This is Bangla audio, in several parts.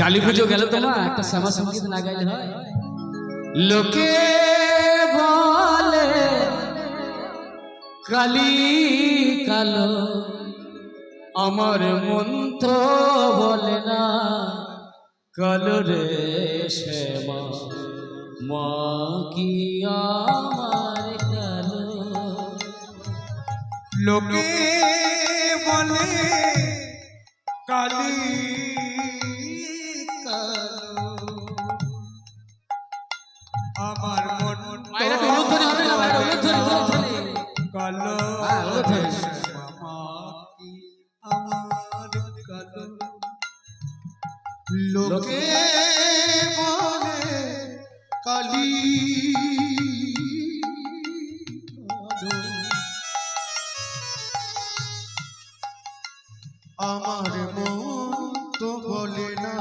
কালী পুজো গেল তো না একটা শ্যামা সংগীত না গাইলে হয় লোকে বলে কালী কালো আমার মন তো বলে না কালো রে শ্যামা মা কি আমার কালো লোকে বলে কালো। কালো আমার কালো লোকে বলে কালী আমার মন তো বলে না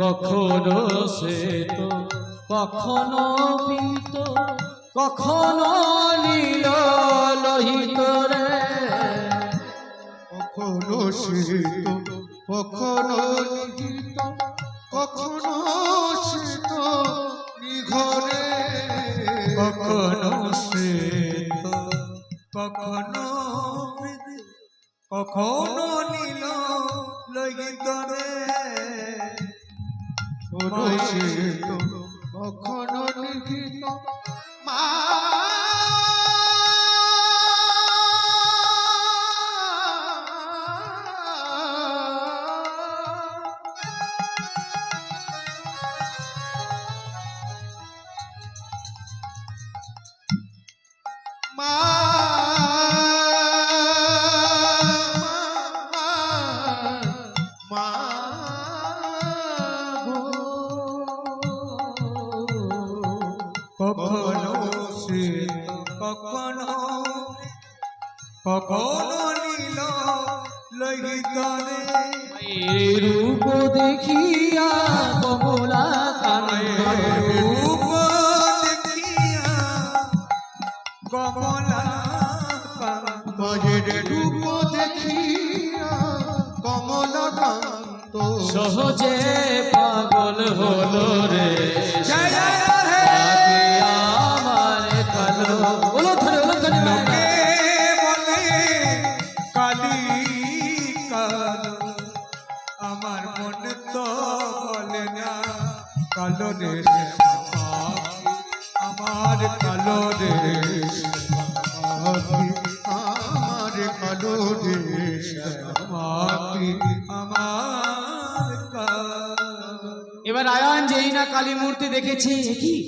কখনো সে তো কখনো পিত কখনো নীল লোহিত রে। কখনো শীত কখনো নিহিত কখনো শীত নিঘরে। কখনো শীত কখনো কখনো নীল লইত রে কখনো মা মা। মা। কখনো শীত কখনো কখনো নীল লহিত রে এই রূপ দেখিয়া কমলা কানে রূপ দেখিয়া কমলা কাঞ্চনের রূপ দেখিয়া কমলা কান্ত সহজে পাগল হলো রে। জয় কালো আমার কালো আমার কালো এবার আয়ান যেই না কালী মূর্তি দেখেছি কি?